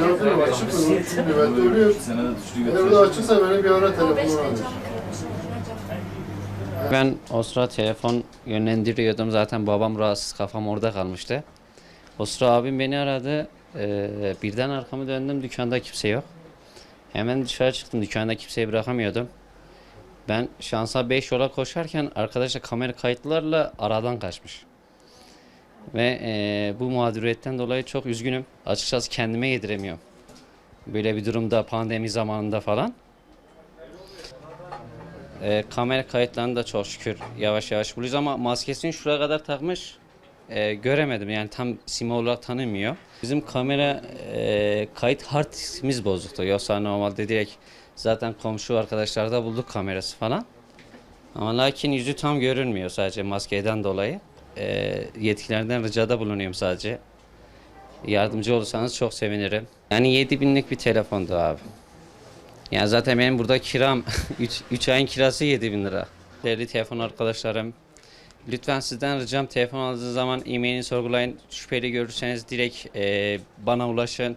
Ben Ben o sıra telefon yönlendiriyordum. Zaten babam rahatsız kafam orada kalmıştı. O sıra abim beni aradı. Ee, birden arkamı döndüm. Dükkanda kimse yok. Hemen dışarı çıktım. Dükkanda kimseyi bırakamıyordum. Ben şansa 5 yola koşarken arkadaşlar kamera kayıtlarla aradan kaçmış. Ve e, bu mağduriyetten dolayı çok üzgünüm. Açıkçası kendime yediremiyorum. Böyle bir durumda pandemi zamanında falan. E, kamera kayıtlarını da çok şükür yavaş yavaş buluyoruz ama maskesini şuraya kadar takmış. E, göremedim yani tam sima olarak tanımıyor. Bizim kamera e, kayıt hard diskimiz bozuktu. Yoksa normalde direkt zaten komşu arkadaşlarda bulduk kamerası falan. Ama lakin yüzü tam görünmüyor sadece maskeden dolayı. E, yetkilerden ricada bulunuyorum sadece. Yardımcı olursanız çok sevinirim. Yani 7000'lik bir telefondu abi. Yani zaten benim burada kiram 3 ayın kirası 7000 lira. Değerli telefon arkadaşlarım lütfen sizden ricam telefon aldığınız zaman e-mailini sorgulayın. Şüpheli görürseniz direkt e, bana ulaşın.